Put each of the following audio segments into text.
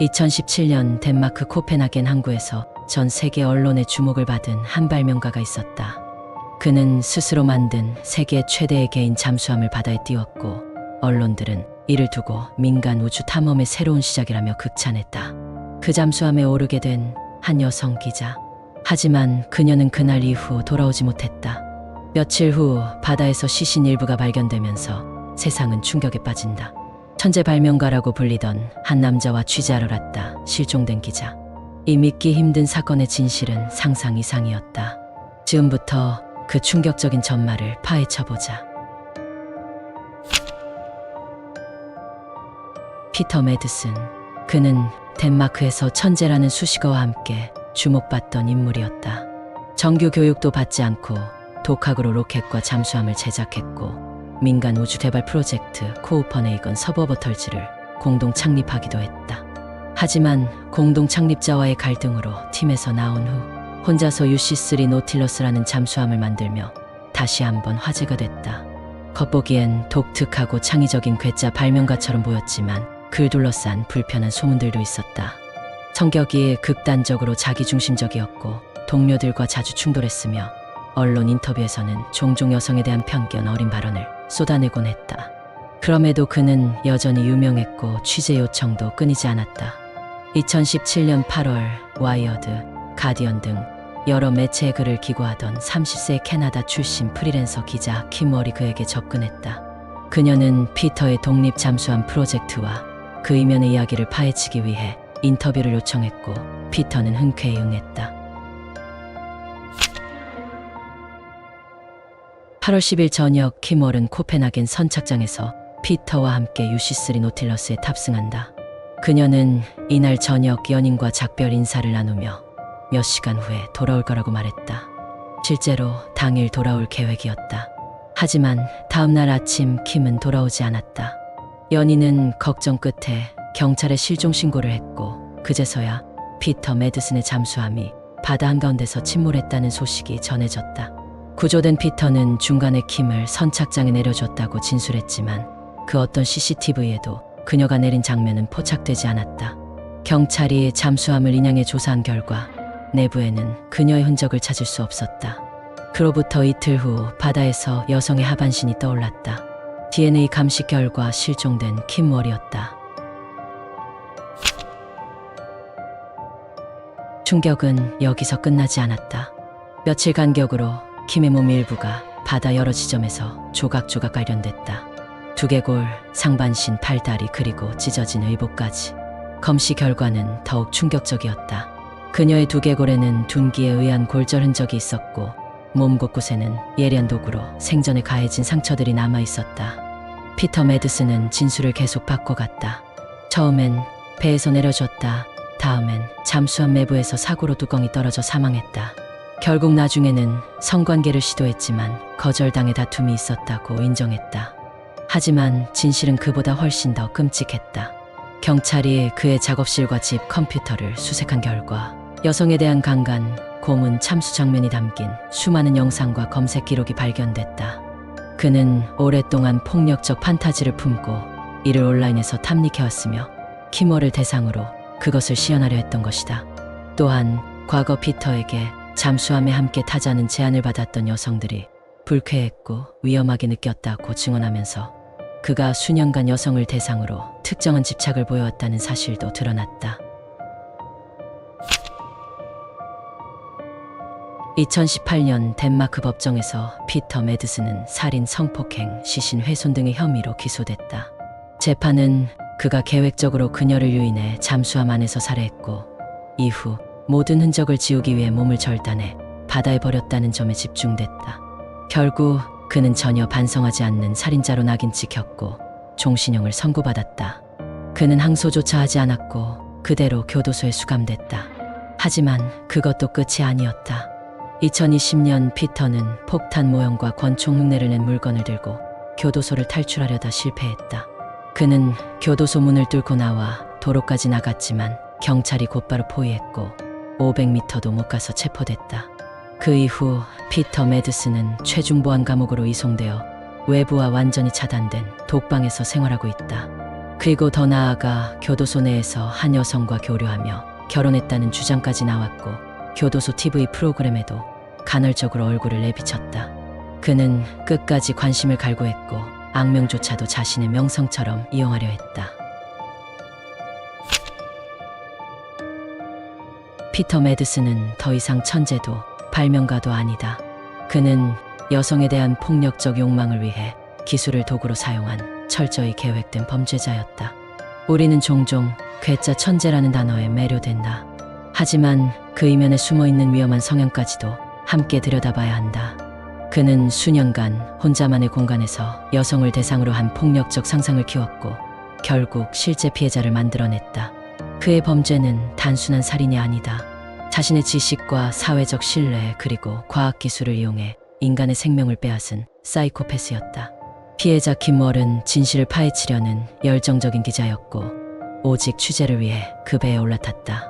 2017년 덴마크 코펜하겐 항구에서 전 세계 언론의 주목을 받은 한 발명가가 있었다. 그는 스스로 만든 세계 최대의 개인 잠수함을 바다에 띄웠고 언론들은 이를 두고 민간 우주 탐험의 새로운 시작이라며 극찬했다. 그 잠수함에 오르게 된 한 여성 기자. 하지만 그녀는 그날 이후 돌아오지 못했다. 며칠 후 바다에서 시신 일부가 발견되면서 세상은 충격에 빠진다. 천재 발명가라고 불리던 한 남자와 취재하러 갔다. 실종된 기자. 이 믿기 힘든 사건의 진실은 상상 이상이었다. 지금부터 그 충격적인 전말을 파헤쳐보자. 피터 메드슨. 그는 덴마크에서 천재라는 수식어와 함께 주목받던 인물이었다. 정규 교육도 받지 않고 독학으로 로켓과 잠수함을 제작했고 민간 우주 개발 프로젝트 코우퍼네이건 서버버털즈를 공동 창립하기도 했다. 하지만 공동 창립자와의 갈등으로 팀에서 나온 후 혼자서 UC3 노틸러스라는 잠수함을 만들며 다시 한번 화제가 됐다. 겉보기엔 독특하고 창의적인 괴짜 발명가처럼 보였지만 그를 둘러싼 불편한 소문들도 있었다. 성격이 극단적으로 자기중심적이었고 동료들과 자주 충돌했으며 언론 인터뷰에서는 종종 여성에 대한 편견 어린 발언을 쏟아내곤 했다. 그럼에도 그는 여전히 유명했고 취재 요청도 끊이지 않았다. 2017년 8월 와이어드, 가디언 등 여러 매체에 글을 기고하던 30세 캐나다 출신 프리랜서 기자 킴월이 그에게 접근했다. 그녀는 피터의 독립 잠수함 프로젝트와 그 이면의 이야기를 파헤치기 위해 인터뷰를 요청했고 피터는 흔쾌히 응했다. 8월 10일 저녁 킴월은 코펜하겐 선착장에서 피터와 함께 UC3 노틸러스에 탑승한다. 그녀는 이날 저녁 연인과 작별 인사를 나누며 몇 시간 후에 돌아올 거라고 말했다. 실제로 당일 돌아올 계획이었다. 하지만 다음날 아침 킴은 돌아오지 않았다. 연인은 걱정 끝에 경찰에 실종 신고를 했고 그제서야 피터 메드슨의 잠수함이 바다 한가운데서 침몰했다는 소식이 전해졌다. 구조된 피터는 중간에 킴을 선착장에 내려줬다고 진술했지만 그 어떤 CCTV에도 그녀가 내린 장면은 포착되지 않았다. 경찰이 잠수함을 인양해 조사한 결과 내부에는 그녀의 흔적을 찾을 수 없었다. 그로부터 이틀 후 바다에서 여성의 하반신이 떠올랐다. DNA 감식 결과 실종된 킴 월이었다. 충격은 여기서 끝나지 않았다. 며칠 간격으로 킴의 몸 일부가 바다 여러 지점에서 조각조각 발견됐다. 두개골, 상반신, 팔다리 그리고 찢어진 의복까지. 검시 결과는 더욱 충격적이었다. 그녀의 두개골에는 둔기에 의한 골절 흔적이 있었고 몸 곳곳에는 예리한 도구로 생전에 가해진 상처들이 남아 있었다. 피터 메드슨은 진술을 계속 바꿔갔다. 처음엔 배에서 내려줬다. 다음엔 잠수함 내부에서 사고로 뚜껑이 떨어져 사망했다. 결국 나중에는 성관계를 시도했지만 거절당해 다툼이 있었다고 인정했다. 하지만 진실은 그보다 훨씬 더 끔찍했다. 경찰이 그의 작업실과 집 컴퓨터를 수색한 결과 여성에 대한 강간, 고문, 참수 장면이 담긴 수많은 영상과 검색 기록이 발견됐다. 그는 오랫동안 폭력적 판타지를 품고 이를 온라인에서 탐닉해왔으며 키머를 대상으로 그것을 시연하려 했던 것이다. 또한 과거 피터에게 잠수함에 함께 타자는 제안을 받았던 여성들이 불쾌했고 위험하게 느꼈다고 증언하면서 그가 수년간 여성을 대상으로 특정한 집착을 보여왔다는 사실도 드러났다. 2018년 덴마크 법정에서 피터 메드슨은 살인, 성폭행, 시신 훼손 등의 혐의로 기소됐다. 재판은 그가 계획적으로 그녀를 유인해 잠수함 안에서 살해했고 이후 모든 흔적을 지우기 위해 몸을 절단해 바다에 버렸다는 점에 집중됐다. 결국 그는 전혀 반성하지 않는 살인자로 낙인 찍혔고 종신형을 선고받았다. 그는 항소조차 하지 않았고 그대로 교도소에 수감됐다. 하지만 그것도 끝이 아니었다. 2020년 피터는 폭탄 모형과 권총 흉내를 낸 물건을 들고 교도소를 탈출하려다 실패했다. 그는 교도소 문을 뚫고 나와 도로까지 나갔지만 경찰이 곧바로 포위했고 500m도 못 가서 체포됐다. 그 이후 피터 메드슨은 최중보안 감옥으로 이송되어 외부와 완전히 차단된 독방에서 생활하고 있다. 그리고 더 나아가 교도소 내에서 한 여성과 교류하며 결혼했다는 주장까지 나왔고 교도소 TV 프로그램에도 간헐적으로 얼굴을 내비쳤다. 그는 끝까지 관심을 갈구했고 악명조차도 자신의 명성처럼 이용하려 했다. 피터 매드스는 더 이상 천재도 발명가도 아니다. 그는 여성에 대한 폭력적 욕망을 위해 기술을 도구로 사용한 철저히 계획된 범죄자였다. 우리는 종종 괴짜 천재라는 단어에 매료된다. 하지만 그 이면에 숨어 있는 위험한 성향까지도 함께 들여다봐야 한다. 그는 수년간 혼자만의 공간에서 여성을 대상으로 한 폭력적 상상을 키웠고 결국 실제 피해자를 만들어냈다. 그의 범죄는 단순한 살인이 아니다. 자신의 지식과 사회적 신뢰 그리고 과학 기술을 이용해 인간의 생명을 빼앗은 사이코패스였다. 피해자 김월은 진실을 파헤치려는 열정적인 기자였고 오직 취재를 위해 그 배에 올라탔다.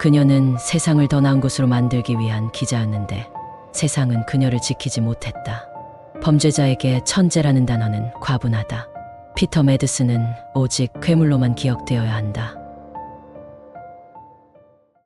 그녀는 세상을 더 나은 곳으로 만들기 위한 기자였는데 세상은 그녀를 지키지 못했다. 범죄자에게 천재라는 단어는 과분하다. 피터 매드스는 오직 괴물로만 기억되어야 한다.